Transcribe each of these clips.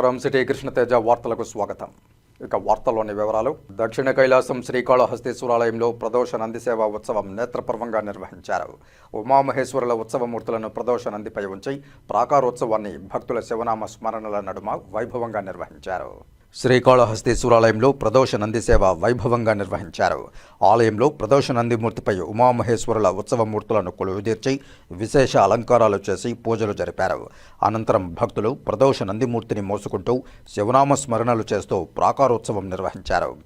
నమస్కారం. సిటీ కృష్ణతేజ వార్తలకు స్వాగతం. ఇక వార్తల్లోని వివరాలు. దక్షిణ కైలాసం శ్రీకాళహస్తీశ్వరాలయంలో ప్రదోష నంది సేవ ఉత్సవం నేత్రపర్వంగా నిర్వహించారు. ఉమామహేశ్వరుల ఉత్సవమూర్తులను ప్రదోష నందిపై ఉంచి ప్రాకారోత్సవాన్ని భక్తుల శివనామ స్మరణల నడుమ వైభవంగా నిర్వహించారు. శ్రీకాళహస్తీశ్వరాలయంలో ప్రదోష నంది సేవ వైభవంగా నిర్వహించారు. ఆలయంలో ప్రదోష నందిమూర్తిపై ఉమామహేశ్వరుల ఉత్సవమూర్తులను కొలువుదీర్చి విశేష అలంకారాలు చేసి పూజలు జరిపారు. అనంతరం భక్తులు ప్రదోష నందిమూర్తిని మోసుకుంటూ శివనామ స్మరణలు చేస్తూ ప్రాకారోత్సవం నిర్వహించారు.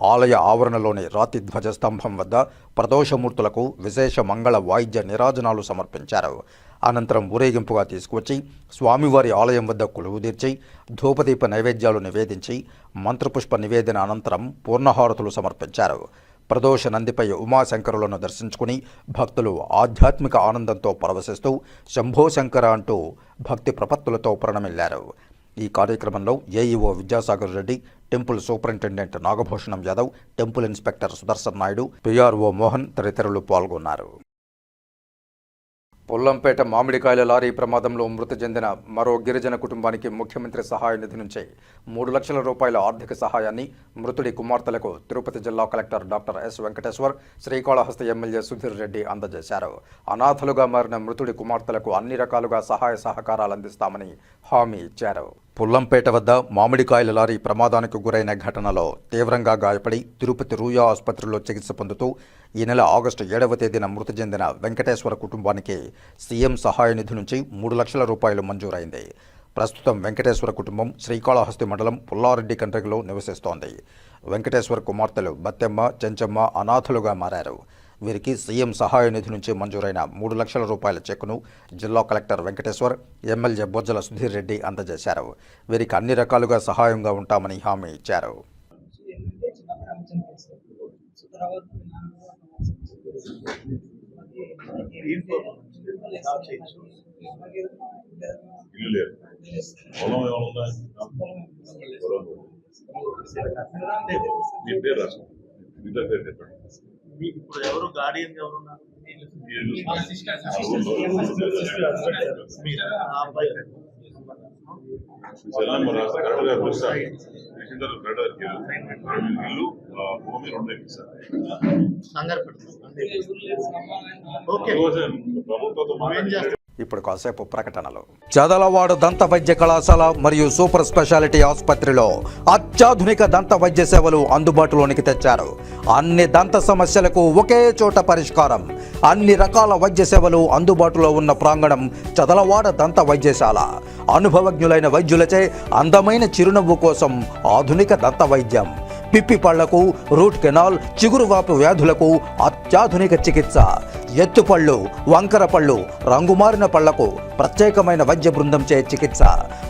ఆలయ ఆవరణలోని రాతి ధ్వజస్తంభం వద్ద ప్రదోషమూర్తులకు విశేష మంగళ వాయిద్య నిరాజనాలు సమర్పించారు. అనంతరం ఊరేగింపుగా తీసుకువచ్చి స్వామివారి ఆలయం వద్ద కొలువు తీర్చి ధూపదీప నైవేద్యాలు నివేదించి మంత్రపుష్ప నివేదన అనంతరం పూర్ణహారతులు సమర్పించారు. ప్రదోష నందిపై ఉమాశంకరులను దర్శించుకుని భక్తులు ఆధ్యాత్మిక ఆనందంతో పరవశిస్తూ శంభో శంకర అంటూ భక్తి ప్రపత్తులతో ప్రణమిల్లారు ఈ కార్యక్రమంలో AEO Vidyasagar Reddy temple superintendent Nagabhushanam Yadav temple inspector Sudarshan Naidu PRO Mohan తదితరులు పాల్గొన్నారు. పొల్లంపేట మామిడికాయల లారీ ప్రమాదంలో మృతి చెందిన మరో గిరిజన కుటుంబానికి ముఖ్యమంత్రి సహాయ నిధి నుంచి మూడు లక్షల రూపాయల ఆర్థిక సహాయాన్ని మృతుడి కుమార్తెలకు తిరుపతి జిల్లా collector doctor S Venkateshwar Srikalahasti MLA Sudheer Reddy అందజేశారు. అనాథలుగా మారిన మృతుడి కుమార్తెలకు అన్ని రకాలుగా సహాయ సహకారాలు అందిస్తామని హామీ ఇచ్చారు. పుల్లంపేట వద్ద మామిడికాయల లారీ ప్రమాదానికి గురైన ఘటనలో తీవ్రంగా గాయపడి తిరుపతి రూయా ఆసుపత్రిలో చికిత్స పొందుతూ ఈ నెల ఆగస్టు ఏడవ తేదీన మృతి చెందిన వెంకటేశ్వర కుటుంబానికి సీఎం సహాయ నిధి నుంచి మూడు లక్షల రూపాయలు మంజూరైంది. ప్రస్తుతం వెంకటేశ్వర కుటుంబం శ్రీకాళహస్తి మండలం పుల్లారెడ్డి కండ్రిగలో నివసిస్తోంది. వెంకటేశ్వర కుమార్తెలు బత్తెమ్మ చెంచమ్మ అనాథలుగా మారారు. వీరికి సీఎం సహాయ నిధి నుంచి మంజూరైన మూడు లక్షల రూపాయల చెక్కును జిల్లా కలెక్టర్ వెంకటేశ్వర్ ఎమ్మెల్యే బొజ్జల సుధీర్ రెడ్డి అందజేశారు. వీరికి అన్ని రకాలుగా సహాయంగా ఉంటామని హామీ ఇచ్చారు. మీ మీ పేరు పేరు చెప్పండి. మీకు ఇప్పుడు ఎవరు గార్డియన్ ఎవరు ఉన్నారు మీరు? ఆ అబ్బాయి సెల్లమ్మ రాస్తే కరెక్ట్గా పిలుస్తారు పిలిచిన తర్వాత కరెక్ట్గా ఇల్లు ఆ, భూమి రెండు ఇప్పిస్తారు కంగారు పెడుతుంది అంతే ఓకే. చేస్తావు? ఇప్పుడు కాసేపు ప్రకటనలు. చదలవాడ దంత వైద్య కళాశాల మరియు సూపర్ స్పెషాలిటీ ఆసుపత్రిలో అత్యాధునిక దంత వైద్య సేవలు అందుబాటులోనికి తెచ్చారు. అన్ని దంత సమస్యలకు ఒకే చోట పరిష్కారం. అన్ని రకాల వైద్య సేవలు అందుబాటులో ఉన్న ప్రాంగణం చదలవాడ దంత వైద్యశాల. అనుభవజ్ఞులైన వైద్యులచే అందమైన చిరునవ్వు కోసం ఆధునిక దంత వైద్యం. పిప్పి పళ్ళకు రూట్ కెనాల్ చిగురువాపు వ్యాధులకు అత్యాధునిక చికిత్స. ఎత్తుపళ్ళు వంకర పళ్ళు రంగుమారిన పళ్ళకు ప్రత్యేకమైన వైద్య బృందంచే చికిత్స.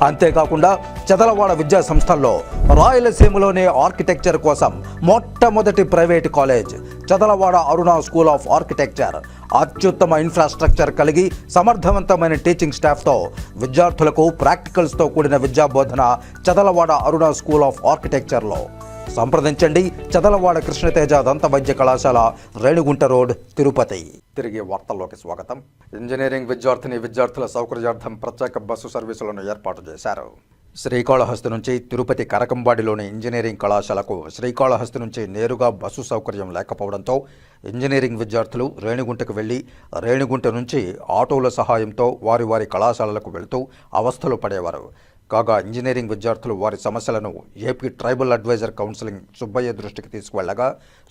అంతేకాకుండా చదలవాడ విద్యా సంస్థల్లో రాయలసీమలోనే ఆర్కిటెక్చర్ కోసం మొట్టమొదటి private college Chadalavada Aruna school of architecture. అత్యుత్తమ ఇన్ఫ్రాస్ట్రక్చర్ కలిగి సమర్థవంతమైన టీచింగ్ స్టాఫ్తో విద్యార్థులకు ప్రాక్టికల్స్తో కూడిన విద్యాబోధన చదలవాడ అరుణ స్కూల్ ఆఫ్ ఆర్కిటెక్చర్లో. సంప్రదించండి. చదలవాడ కృష్ణతేజ దంత వైద్య కళాశాల రేణుగుంట రోడ్ తిరుపతి. తిరిగి వార్తల్లోకి స్వాగతం. ఇంజనీరింగ్ విద్యార్థిని విద్యార్థుల సౌకర్యార్థం ప్రత్యేక బస్సు సర్వీసులను ఏర్పాటు చేశారు. శ్రీకాళహస్తి నుంచి తిరుపతి కరకంబాడిలోని ఇంజనీరింగ్ కళాశాలకు శ్రీకాళహస్తి నుంచి నేరుగా బస్సు సౌకర్యం లేకపోవడంతో ఇంజనీరింగ్ విద్యార్థులు రేణిగుంటకు వెళ్ళి రేణిగుంట నుంచి ఆటోల సహాయంతో వారి వారి కళాశాలలకు వెళుతూ అవస్థలు పడేవారు. కాగా ఇంజనీరింగ్ విద్యార్థులు వారి సమస్యలను AP tribal advisor counselling Subbaiah దృష్టికి తీసుకువెళ్ళగా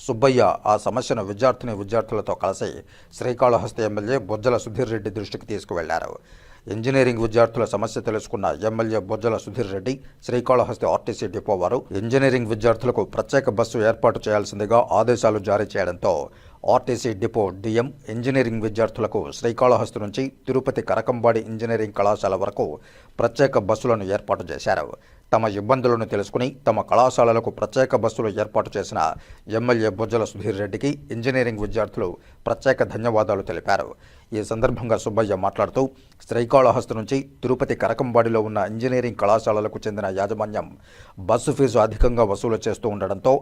సుబ్బయ్య ఆ సమస్యను విద్యార్థిని విద్యార్థులతో కలిసి శ్రీకాళహస్తి ఎమ్మెల్యే బొజ్జల సుధీర్ రెడ్డి దృష్టికి తీసుకువెళ్ళారు. ఇంజనీరింగ్ విద్యార్థుల సమస్య తెలుసుకున్న MLA Bojjala Sudheer Reddy Srikalahasti RTC depot వారు ఇంజనీరింగ్ విద్యార్థులకు ప్రత్యేక బస్సు ఏర్పాటు చేయాల్సిందిగా ఆదేశాలు జారీ చేయడంతో ఆర్టీసీ డిపో డిఎం ఇంజనీరింగ్ విద్యార్థులకు శ్రీకాళహస్తి నుంచి తిరుపతి కరకంబాడి ఇంజనీరింగ్ కళాశాల వరకు ప్రత్యేక బస్సులను ఏర్పాటు చేశారు. తమ ఇబ్బందులను తెలుసుకుని తమ కళాశాలలకు ప్రత్యేక బస్సులు ఏర్పాటు చేసిన ఎమ్మెల్యే బుజ్జల సుధీర్ రెడ్డికి ఇంజనీరింగ్ విద్యార్థులు ప్రత్యేక ధన్యవాదాలు తెలిపారు. ఈ సందర్భంగా సుబ్బయ్య మాట్లాడుతూ శ్రీకాళహస్తి నుంచి తిరుపతి కరకంబాడిలో ఉన్న ఇంజనీరింగ్ కళాశాలలకు చెందిన యాజమాన్యం బస్సు ఫీజు అధికంగా వసూలు చేస్తూ ఉండడంతో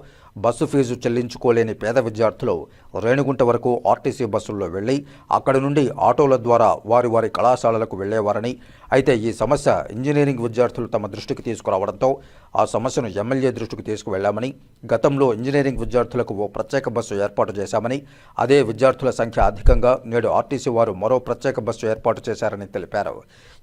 బస్సు ఫీజు చెల్లించుకోలేని పేద విద్యార్థులు రేణిగుంట వరకు ఆర్టీసీ బస్సుల్లో వెళ్ళి అక్కడి నుండి ఆటోల ద్వారా వారి వారి కళాశాలలకు వెళ్ళేవారని అయితే ఈ సమస్య ఇంజనీరింగ్ విద్యార్థులు తమ దృష్టికి తీసుకురావడంతో ఆ సమస్యను ఎమ్మెల్యే దృష్టికి తీసుకువెళ్ళామని గతంలో ఇంజనీరింగ్ విద్యార్థులకు ఓ ప్రత్యేక బస్సు ఏర్పాటు చేశామని అదే విద్యార్థుల సంఖ్య అధికంగా నేడు ఆర్టీసీ వారు మరో ప్రత్యేక బస్సు ఏర్పాటు చేశారని తెలిపారు.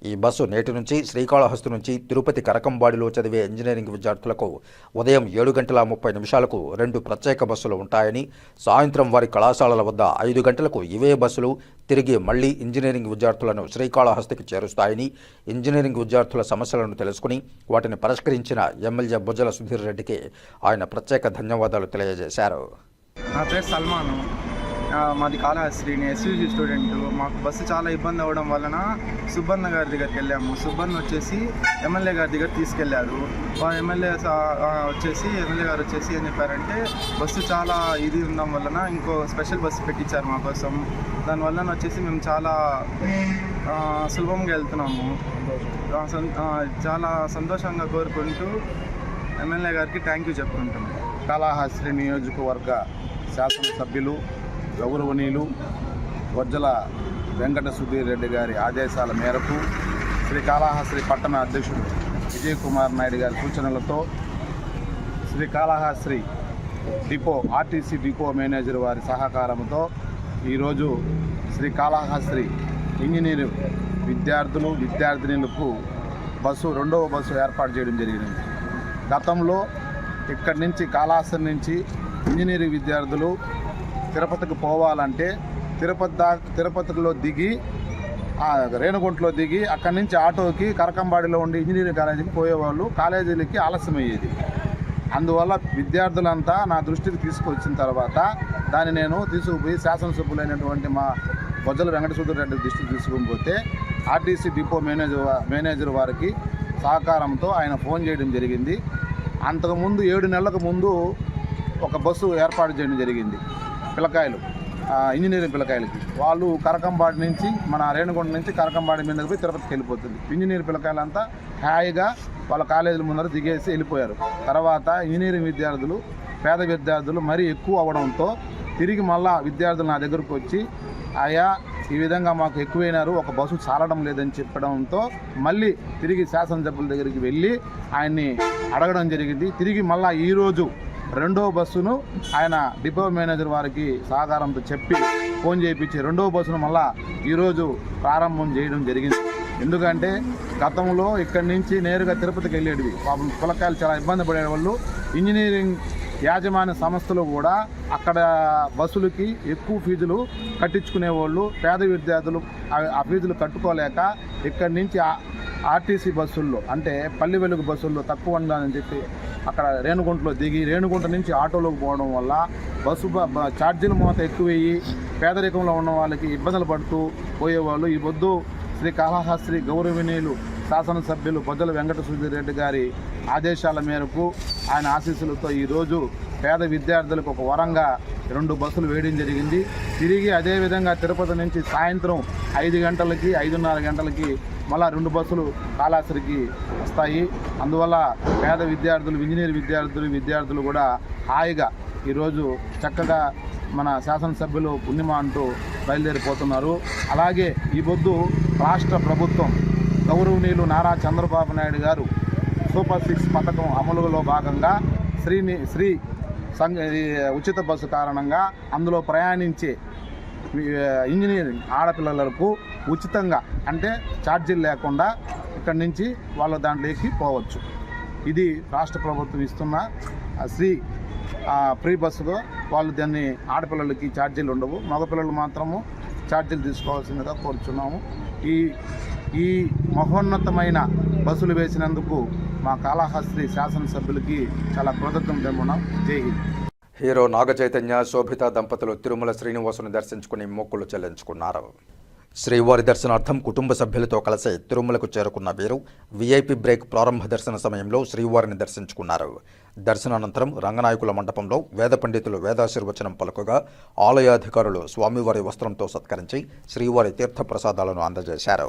ఈ బస్సు నేటి నుంచి శ్రీకాళహస్తి నుంచి తిరుపతి కరకంబాడిలో చదివే ఇంజనీరింగ్ విద్యార్థులకు ఉదయం ఏడు గంటల ముప్పై నిమిషాలకు రెండు ప్రత్యేక బస్సులు ఉంటాయని సాయంత్రం వారి కళాశాలల వద్ద ఐదు గంటలకు ఇవే బస్సులు తిరిగి మళ్ళీ ఇంజనీరింగ్ విద్యార్థులను శ్రీకాళహస్తికి చేరుస్తాయని ఇంజనీరింగ్ విద్యార్థుల సమస్యలను తెలుసుకుని వాటిని పరిష్కరించిన ఎమ్మెల్యే బుజ్జల సుధీర్ రెడ్డికి ఆయన ప్రత్యేక ధన్యవాదాలు తెలియజేశారు. నా పేరు సల్మాన్. మాది కాళహస్త్రి నేను ఎస్యూజీ స్టూడెంట్ మాకు బస్సు చాలా ఇబ్బంది అవ్వడం వలన సుబ్బన్న గారి దగ్గరికి వెళ్ళాము. సుబ్బన్న వచ్చేసి ఎమ్మెల్యే గారి దగ్గర తీసుకెళ్ళారు ఆ ఎమ్మెల్యే వచ్చేసి ఎమ్మెల్యే గారు వచ్చేసి ఏం చెప్పారంటే బస్సు చాలా ఇది ఉండడం వలన ఇంకో స్పెషల్ బస్సు పెట్టించారు మా కోసం. దానివల్ల వచ్చేసి మేము చాలా సులభంగా వెళ్తున్నాము. చాలా సంతోషంగా కోరుకుంటూ ఎమ్మెల్యే గారికి థ్యాంక్ యూ చెప్పుకుంటున్నాం. కాళహస్తి నియోజకవర్గ శాసనసభ్యులు గౌరవనీయులు వజ్జల వెంకట సుధీర్ రెడ్డి గారి ఆదేశాల మేరకు శ్రీకాళహస్తి పట్టణ అధ్యక్షుడు విజయ్ కుమార్ నాయుడు గారి సూచనలతో Srikalahasti depot RTC depot manager వారి సహకారంతో ఈరోజు శ్రీ ఇంజనీరింగ్ విద్యార్థులు విద్యార్థినులకు బస్సు రెండవ బస్సు ఏర్పాటు చేయడం జరిగింది. గతంలో ఇక్కడి నుంచి కాళహస్తి నుంచి ఇంజనీరింగ్ విద్యార్థులు తిరుపతికి పోవాలంటే తిరుపతి దా తిరుపతిలో దిగి ఆ రేణుగుంటలో దిగి అక్కడి నుంచి ఆటోకి కరకంబాడిలో ఉండి ఇంజనీరింగ్ కాలేజీకి పోయేవాళ్ళు. కాలేజీలకి ఆలస్యమయ్యేది. అందువల్ల విద్యార్థులంతా నా దృష్టికి తీసుకొచ్చిన తర్వాత దాన్ని నేను తీసుకుపోయి శాసనసభ్యులైనటువంటి మా బొజ్జల వెంకటసూదర్ రెడ్డి దృష్టికి తీసుకుని పోతే ఆర్టీసీ డిపో మేనేజర్ మేనేజర్ వారికి సహకారంతో ఆయన ఫోన్ చేయడం జరిగింది. అంతకుముందు ఏడు నెలలకు ముందు ఒక బస్సు ఏర్పాటు చేయడం జరిగింది. పిల్లకాయలు ఇంజనీరింగ్ పిల్లకాయలకి. వాళ్ళు కరకంబాడి నుంచి మన రేణుగుండ నుంచి కరకంబాడి మీదకి పోయి తిరుపతికి వెళ్ళిపోతుంది. ఇంజనీర్ పిల్లకాయలంతా హాయిగా వాళ్ళ కాలేజీల ముందర దిగేసి వెళ్ళిపోయారు. తర్వాత ఇంజనీరింగ్ విద్యార్థులు పేద విద్యార్థులు మరీ ఎక్కువ అవడంతో తిరిగి మళ్ళా విద్యార్థులు నా దగ్గరకు వచ్చి ఆయా ఈ విధంగా మాకు ఎక్కువైనారు ఒక బస్సు చాలడం లేదని చెప్పడంతో మళ్ళీ తిరిగి శాసనసభ్యుల దగ్గరికి వెళ్ళి ఆయన్ని అడగడం జరిగింది. తిరిగి మళ్ళీ ఈరోజు రెండో బస్సును ఆయన డిపో మేనేజర్ వారికి సహకారంతో చెప్పి ఫోన్ చేయించి రెండో బస్సును మళ్ళా ఈరోజు ప్రారంభం చేయడం జరిగింది. ఎందుకంటే గతంలో ఇక్కడి నుంచి నేరుగా తిరుపతికి వెళ్ళేటివి. పాపం పిల్లకాయలు చాలా ఇబ్బంది పడేవాళ్ళు ఇంజనీరింగ్ యాజమాన్య సంస్థలు కూడా అక్కడ బస్సులకి ఎక్కువ ఫీజులు కట్టించుకునేవాళ్ళు పేద విద్యార్థులు ఆ- ఫీజులు కట్టుకోలేక ఇక్కడి నుంచి ఆర్టీసీ బస్సుల్లో అంటే పల్లె వెలుగు బస్సుల్లో తక్కువ ఉండాలని చెప్పి అక్కడ రేణుగుంటలో దిగి రేణుగుంట నుంచి ఆటోలోకి పోవడం వల్ల బస్సు బ- ఛార్జీలు మోత ఎక్కువయ్యి పేదరికంలో ఉన్న వాళ్ళకి ఇబ్బందులు పడుతూ పోయేవాళ్ళు. ఈ పొద్దు శ్రీ కాళహస్త్రి గౌరవనీయులు శాసనసభ్యులు బొజ్జల వెంకట సుధీర్ రెడ్డి గారి ఆదేశాల మేరకు ఆయన ఆశీస్సులతో ఈరోజు పేద విద్యార్థులకు ఒక వరంగా రెండు బస్సులు వేయడం జరిగింది. తిరిగి అదేవిధంగా తిరుపతి నుంచి సాయంత్రం ఐదు గంటలకి ఐదున్నర గంటలకి మళ్ళా రెండు బస్సులు కాలాసరికి వస్తాయి. అందువల్ల పేద విద్యార్థులు ఇంజనీర్ విద్యార్థులు విద్యార్థులు కూడా హాయిగా ఈరోజు చక్కగా మన శాసనసభ్యులు పుణ్యమ అంటూ బయలుదేరిపోతున్నారు. అలాగే ఈ పొద్దు రాష్ట్ర ప్రభుత్వం గౌరవనీయులు నారా చంద్రబాబు నాయుడు గారు సూపర్ సిక్స్ పథకం అమలులో భాగంగా శ్రీని శ్రీ సంఘ ఈ ఉచిత బస్సు కారణంగా అందులో ప్రయాణించే ఇంజనీరింగ్ ఆడపిల్లలకు ఉచితంగా అంటే ఛార్జీలు లేకుండా ఇక్కడి నుంచి వాళ్ళ దాంట్లో ఎక్కి పోవచ్చు. ఇది రాష్ట్ర ప్రభుత్వం ఇస్తున్న శ్రీ ఫ్రీ బస్సులో వాళ్ళు దాన్ని ఆడపిల్లలకి ఛార్జీలు ఉండవు. మగపిల్లలు మాత్రము ఛార్జీలు తీసుకోవాల్సిందిగా కోరుచున్నాము. ఈ ఈ మహోన్నతమైన బస్సులు వేసినందుకు మా కాళహస్తి శాసనసభ్యులకి చాలా కృతజ్ఞతలు తెలుపున్నాం జై హింద్. హీరో నాగ చైతన్య శోభిత దంపతులు తిరుమల శ్రీనివాసుని దర్శించుకుని మొక్కులు చెల్లించుకున్నారు. శ్రీవారి దర్శనార్థం కుటుంబ సభ్యులతో కలిసి తిరుమలకు చేరుకున్న వీరు వీఐపీ బ్రేక్ ప్రారంభ దర్శన సమయంలో శ్రీవారిని దర్శించుకున్నారు. దర్శనానంతరం రంగనాయకుల మండపంలో వేద పండితులు వేదాశీర్వచనం పలుకగా ఆలయాధికారులు స్వామివారి వస్త్రంతో సత్కరించి శ్రీవారి తీర్థ ప్రసాదాలను అందజేశారు.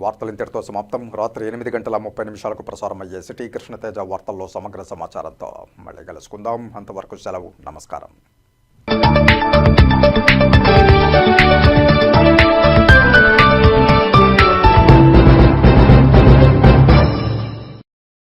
వార్తలు ఇంతటితో సమాప్తం. రాత్రి ఎనిమిది గంటల ముప్పై నిమిషాలకు ప్రసారం అయ్యే సిటీ కృష్ణతేజ వార్తల్లో సమగ్ర సమాచారంతో మళ్ళీ కలుసుకుందాం. అంతవరకు సెలవు. నమస్కారం.